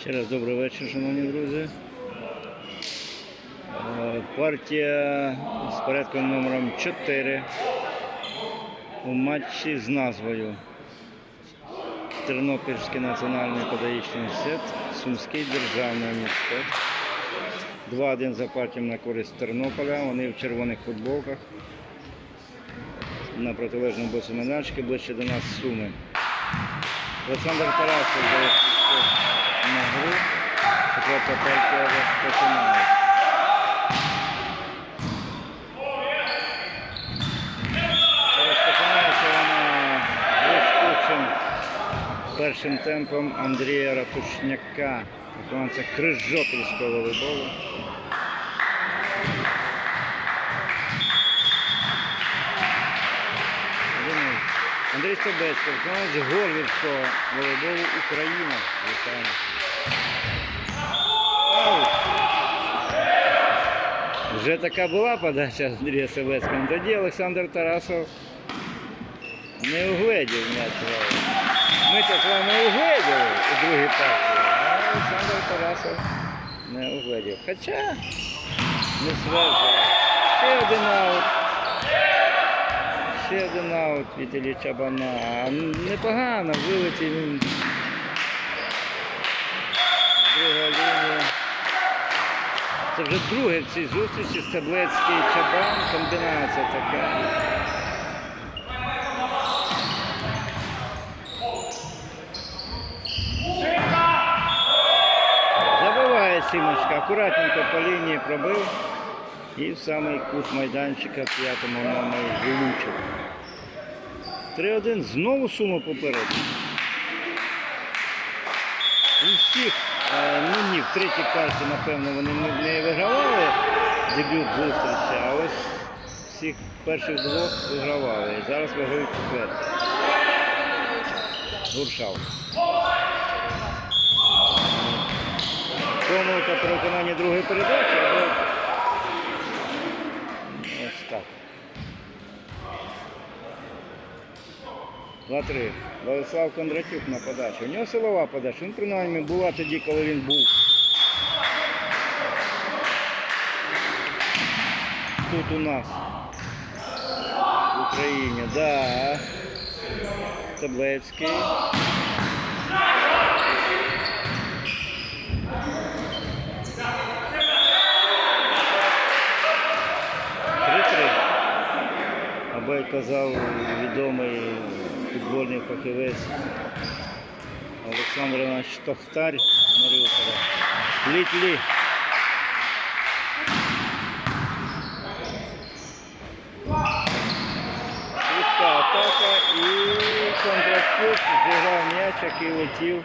Ще раз добрий вечір, шановні друзі. Е, Партія з порядком номером 4 у матчі з назвою Тернопільський національний педагогічний університет, Сумський державний університет. 2-1 за партією на користь Тернополя. Вони в червоних футболках. На протилежному боці майданчики ближче до нас Суми. Олександр Тарасов на гру. Четверта партія розпочинає. Розпочинається вона блискучим першим темпом Андрія Ратушняка, виконавця Крижопільського волейболу. Андрій Собецький, виконавець Горвівського волейболу Україна. Вітаємо. Вже така була подача Андрія Собецького. Тоді Олександр Тарасов не угледів м'яч. Ми з вами угледіли у другій партії, а Олександр Тарасов не угледів. Хоча не сверджує. Ще один аут. Ще один аут від Іллі Чабана. Непогано вилетів він. Друга лінія. Це вже друге в цій зустрічі Стеблецький Чабан. Комбінація така. Забиває Сімочка, акуратненько по лінії пробив. І в самий кут майданчика п'ятому номері влучив. 3-1 знову сума попереду. У всіх, ну ні, в третій карті, напевно, вони не, вигравали дебют зустрічі, а ось всіх перших двох вигравали. Зараз виграють четвертий. Гуршав. Помилка при виконанні другої передачі, або ось так. 2-3. Владислав Кондратюк на подачу. У нього силова подача. Він принаймні була тоді, коли він був. Тут у нас. В Україні, да. Таблецький. Три-три. Або як казав відомий футбольний фахівець Олександр Іванович Тохтар з Маріуполя. Літлі. Швидка атака і контратюк зіграв м'яч, який летів.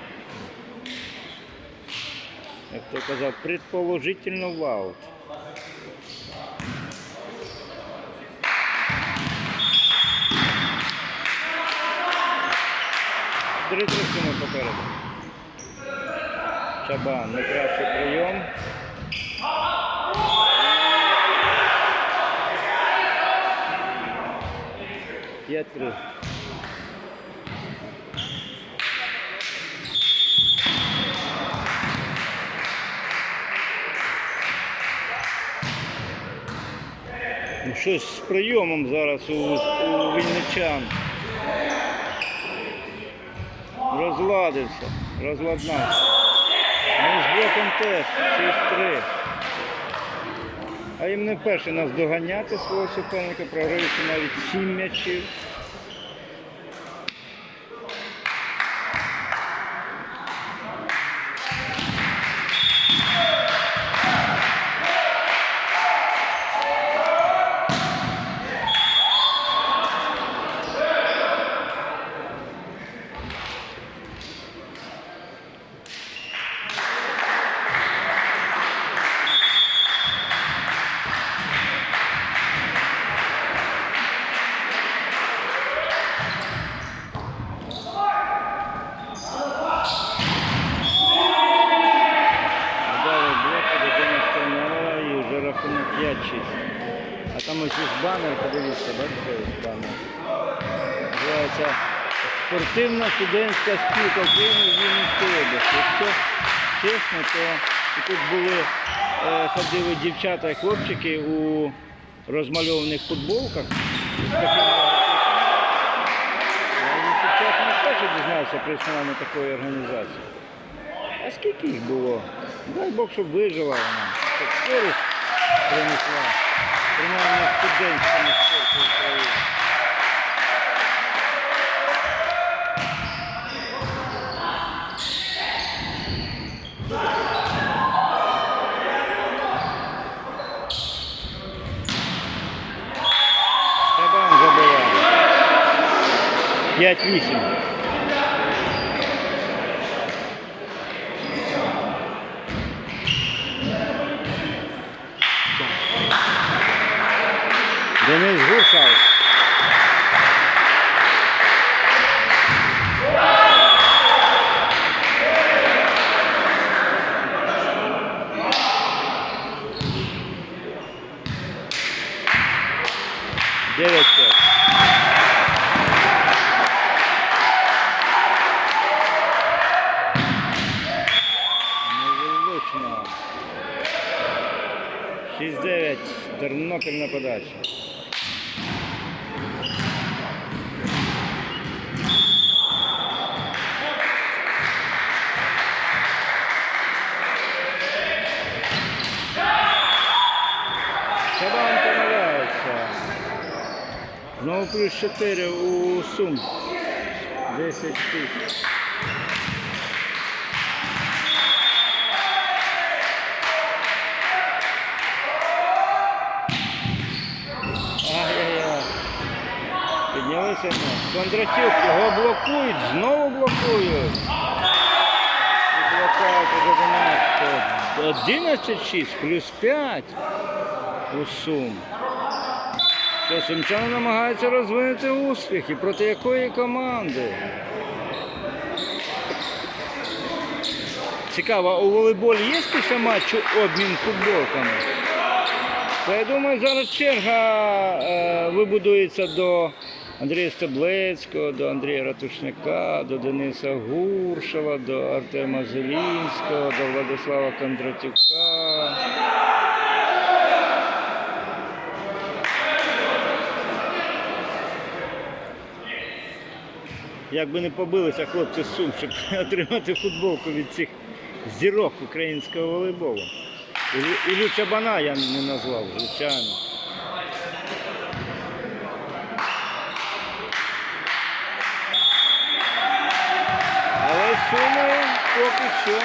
Як то казав, предположительно в аут. Три трусини попереду. Чабан, найкращий прийом. П'ять три. Ну, щось з прийомом зараз у, у вільничан. Розладився, розладнався. Ми з боком теж, 6-3. А їм не вперше нас доганяти свого суперника, програючи навіть 7 м'ячів. А там ось є банер, подивіться, бачите, ось банер. Називається спортивна студентська спілка України Вінницької області. Якщо чесно, то тут були, е, ходили дівчата і хлопчики у розмальованих футболках. дізнався про існування такої організації. А скільки їх було? Дай Бог, щоб вижила вона, щоб користь принесла, принаймні студентському спорту України. Кабан забиває. 5-8. 6-9. Тернопіль на подачі. Шабан помиляється. Знову плюс 4 у Сум. 10 тисяч. Піднялися Кондратюк, його блокують, знову блокують. 11. 11-6 плюс 5 у Сум. Що сумчани намагаються розвинути успіх і проти якої команди? Цікаво, у волейболі є після матчу обмін футболками? То я думаю, зараз черга е, вибудується до Андрія Стеблецького, до Андрія Ратушника, до Дениса Гуршева, до Артема Зелінського, до Владислава Кондратюка. Як би не побилися хлопці з Сум, щоб отримати футболку від цих зірок українського волейболу. Ілю Чабана я не назвав, звичайно. Поки що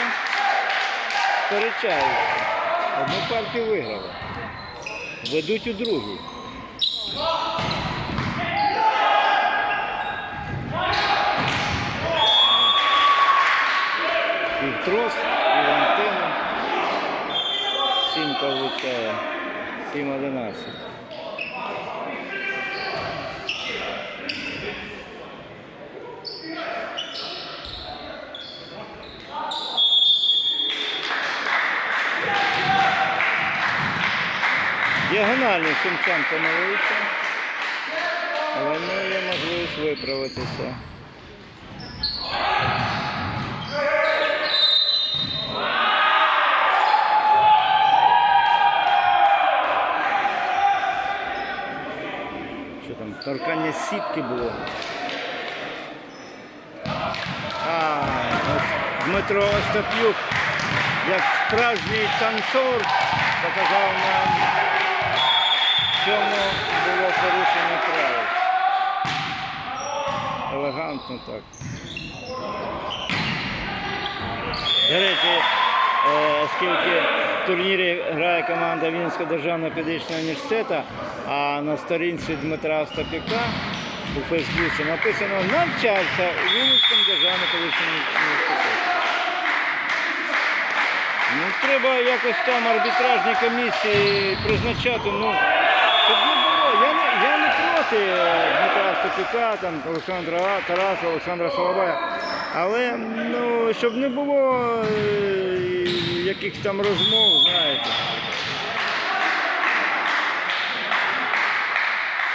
сперечаються. Одну партію виграли. Ведуть у другій. І трос, і в антенну. Сімка влучає. 7-11. Діагональний сумчан помилився, але ну, є можливість виправитися. Що там, торкання сітки було. А, Дмитро Остап'юк, як справжній танцор, показав нам, в чому було порушення правил. Елегантно так. До речі, е, оскільки в турнірі грає команда Вінського державного педагогічного університету, а на сторінці Дмитра Остапюка у Фейсбуці написано навчався у Вінницькому державному педагогічному університеті. Ну, треба якось там арбітражні комісії призначати, ну, щоб не було. Я не, я не проти Дмитра Степюка, там, Олександра Тараса, Олександра Соловая. Але ну, щоб не було е, якихось там розмов, знаєте.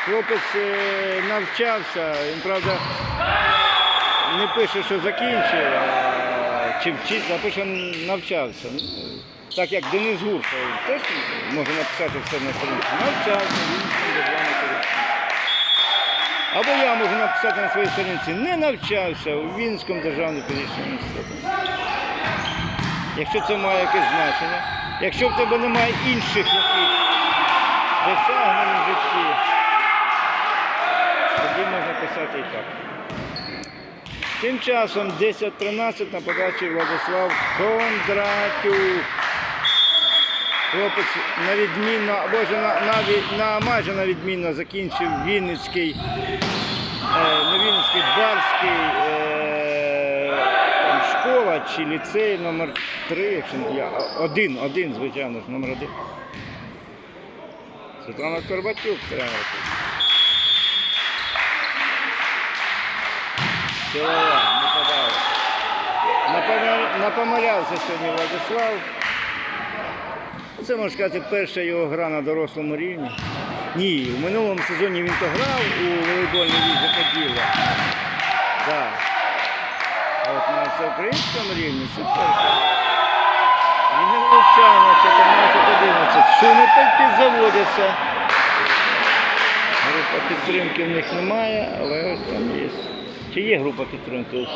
Хлопець е, навчався, він, правда, не пише, що закінчив, а чи вчиться, а що навчався. Ну, так як Денис Гурко теж може написати все на сторінці. Навчався, він користувач. Або я можу написати на своїй сторінці, не навчався у Вінському державному педагогічному інституті. Якщо це має якесь значення, якщо в тебе немає інших якихось досягнень в житті, тоді можна писати і так. Тим часом 10-13 на подачі Владислав Кондратюк. Хлопець на відмінно, або ж на, навіть на майже на відмінно закінчив Вінницький, е, не Вінницький, Барський е, там, школа чи ліцей номер 3, якщо я. Один, один, звичайно ж, номер один. Світлана Корбатюк, тренер. Силова, не подали. Напома- Напомилявся сьогодні Владислав. Це можна сказати перша його гра на дорослому рівні. Ні, в минулому сезоні він то грав у волейбольній лізі Поділля. Да. А от на всеукраїнському рівні це перша. Він не влучання 14-11. Суми підзаводяться. Група підтримки в них немає, але ось там є. Чи є група підтримки у?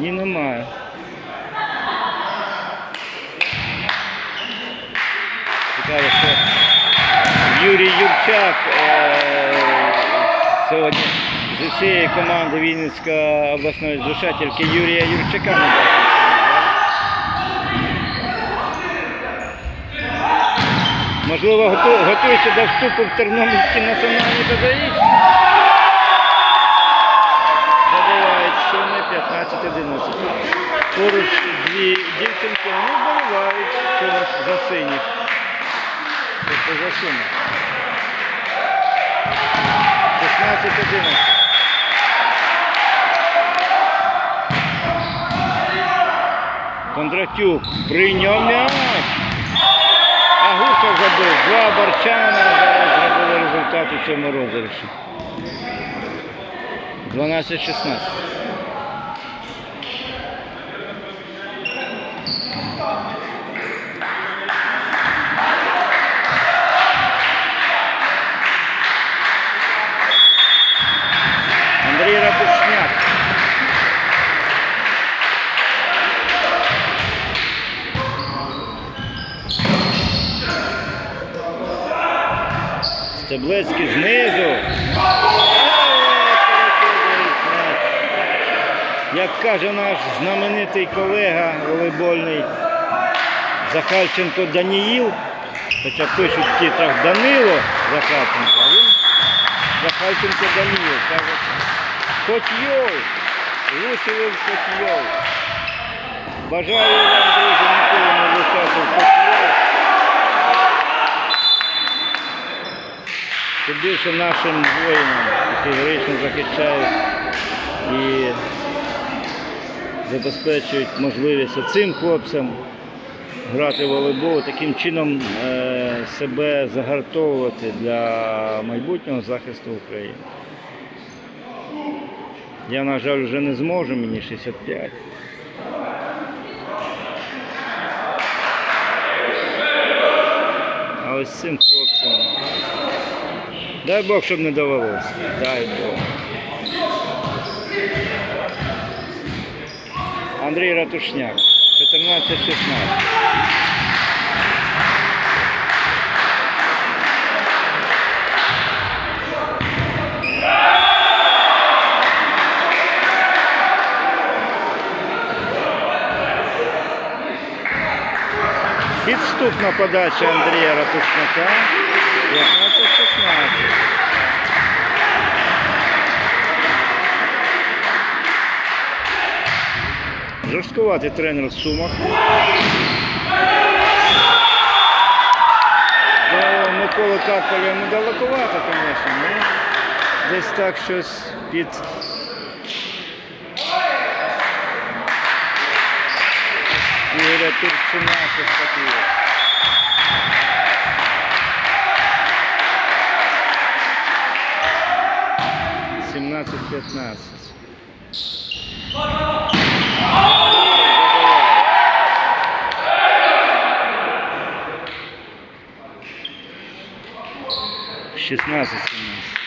Ні, немає. Цікаво, що Юрій Юрчак е, сьогодні з усієї команди Вінницької обласної зушательки Юрія Юрчака не бачив. Можливо, готується до вступу в Тернопільський національний педагогічний. Забувають суми 15-11. Поруч дві дівчинки, вони вболівають за синіх. Тобто 16-11. Кондратюк прийняв м'яч. А Гусов забив. Два Барчана зараз зробили результат у цьому розіграші. 12-16. Андрій Рапушняк. Стеблецький знизу. Як каже наш знаменитий колега волейбольний Захарченко Даніїл, хоча пишуть в титрах Данило Захарченко, а він Захарченко Даніїл. Каже, хоч йов, гусевий. Бажаю вам, друзі, ніколи не влучати в хоч. Тим більше нашим воїнам, які героїчно захищають і забезпечують можливість цим хлопцям грати в волейбол, таким чином е, себе загартовувати для майбутнього захисту України. Я, на жаль, вже не зможу, мені 65. А ось цим хлопцям. Дай Бог, щоб не довелося. Дай Бог. Андрій Ратушняк, 14-16. Підступна подача Андрія Ратушняка. 15-16. Жорсткуватий тренер в Сумах. До Миколи Карполя недалековато, звісно, але десь так щось під. Ігоря Турчина щось таке. Сімнадцять п'ятнадцять. 16-17.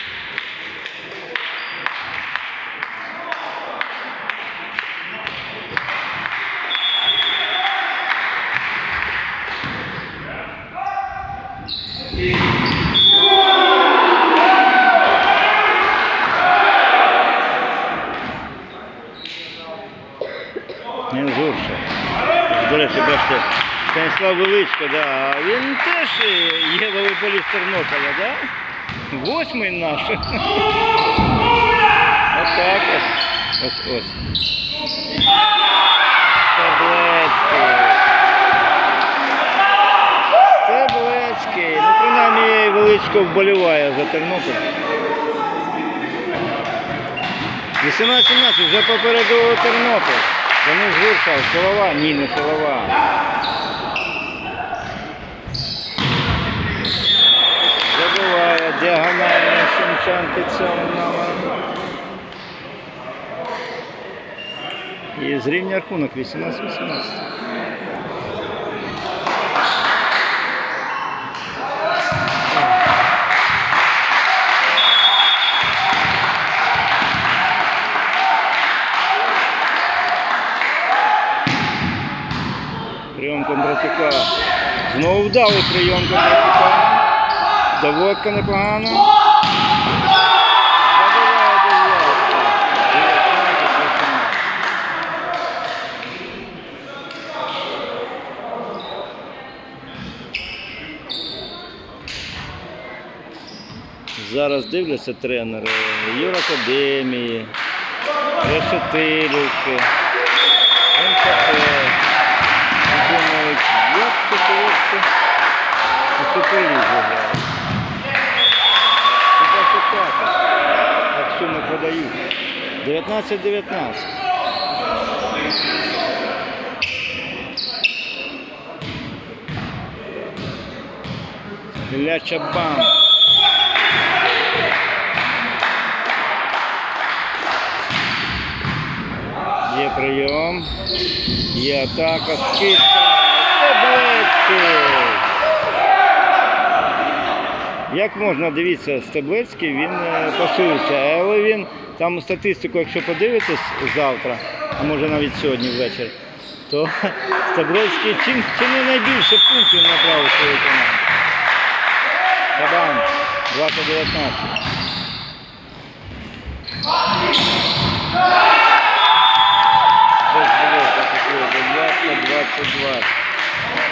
Не Журша. До речі, бачите, Станіслав Величко, да, а він теж е, є волейболіст Тернополя, да? Восьмий наш. Отак ось. Ось ось. Стеблецький. Стеблецький. Ну, принаймні, Величко вболіває за Тернопіль. 18-17, вже попереду Тернопіль. Денис Гуршав, силова, ні, не силова. Забуває діагональний Сімчан під цьому номером. І зрівня рахунок 18-18. Прийом Кондратюка. Знову вдалий прийом Кондратюка. Доводка непогано. Забиває. 19-18. Зараз дивляться тренери Юракадемії, Решетилівки, МКП. Думають, як це суперлізі грають. Хіба що так, от, подають. 19-19. Ілля Чабан. Є прийом. Є атака, скидка. Стеблецький. Як можна дивіться, Стеблецький він е, пасується, але він там статистику, якщо подивитись завтра, а може навіть сьогодні ввечері, то Стеблецький чим, чи не найбільше пунктів набрав у своїй команді. Кабан, 2019. Без блока такого, дев'ятка, 22.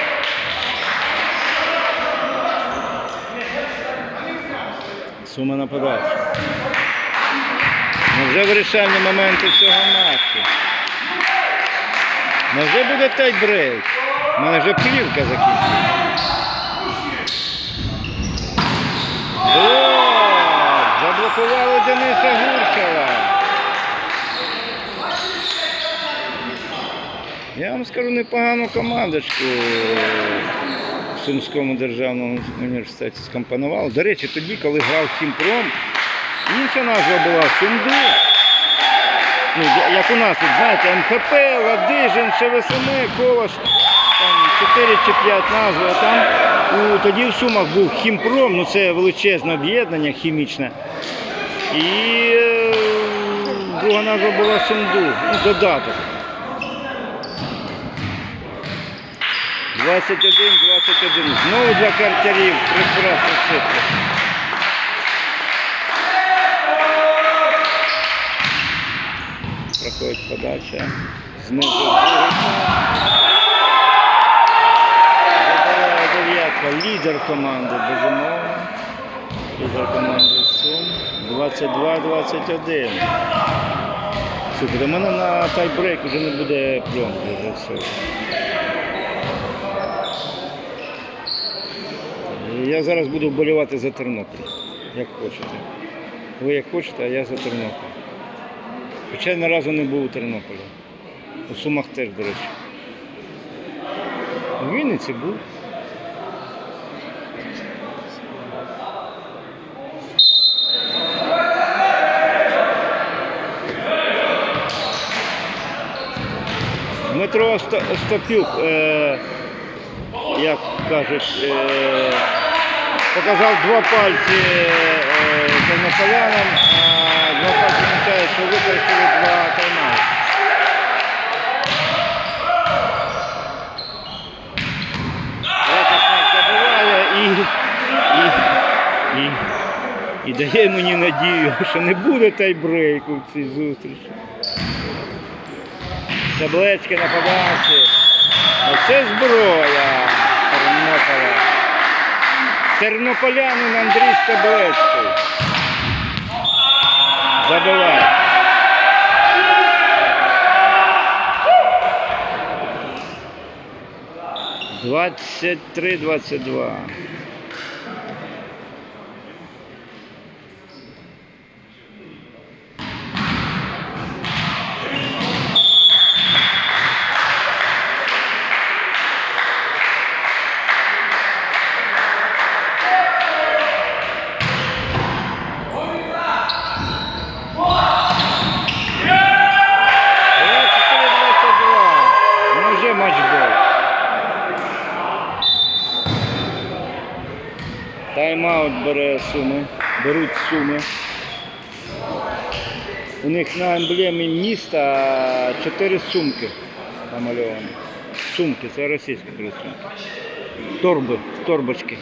Сума на подачу. Невже вирішальні моменти цього матчу? Невже буде тайбрейк? У мене вже плівка. О, заблокували Дениса Гуршева. Я вам скажу непогану командочку Сумському державному університеті скомпонували. До речі, тоді, коли грав Хімпром, інша назва була Сумду. Ну, як у нас тут, знаєте, МХП, Ладижин, ШВСМ, Коваш, там 4 чи 5 назв. Там у, тоді в Сумах був Хімпром, ну це величезне об'єднання хімічне. І е, друга назва була Сумду, ну, додаток. 21, 21. Знову для картярів прекрасна цифра. Проходить подача. Знизу Забирає дев'ятка. Лідер команди, безумовно. Лідер команди Сум. 22-21. Слухайте, у мене на тайбрейк вже не буде пленки вже все. Я зараз буду вболівати за Тернопіль, як хочете. Ви як хочете, а я за Тернопіль. Хоча я ні разу не був у Тернополі. У Сумах теж, до речі. У Вінниці був. Дмитро Оста- Остапюк, е, як кажуть, е, показав два пальці е, тернополянам, а два пальці означає, що використали два. Забиває і, дає мені надію, що не буде тайбрейку в цій зустрічі. Таблецьке на подачі. Оце зброя Тернополя. Тернополянин Андрій Стеблецький. Забиває. Двадцять три, двадцять два. Двадцять три, двадцять два. Ну вже матчбол. Тайм-аут бере суми, беруть суми. У них на емблемі міста чотири сумки намальовані. Сумки, це російські рисунки. Торби, торбочки.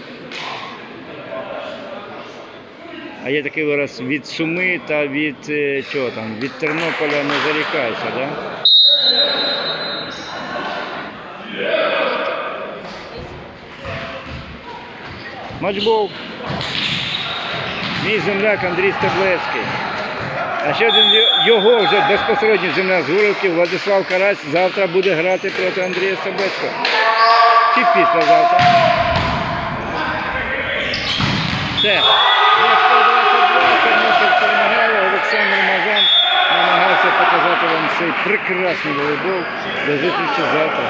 А є такий вираз від суми та від е, чого там, від Тернополя не зарікайся, да? Матчбол. Мій земляк Андрій Стеблецький. А ще один його вже безпосередньо земляк з Гуровки Владислав Карась завтра буде грати проти Андрія Стеблецького. Чи післязавтра. Все. 22 Тернопіль перемагає. Олександр Мазан намагався показати вам цей прекрасний волейбол. До зустрічі завтра.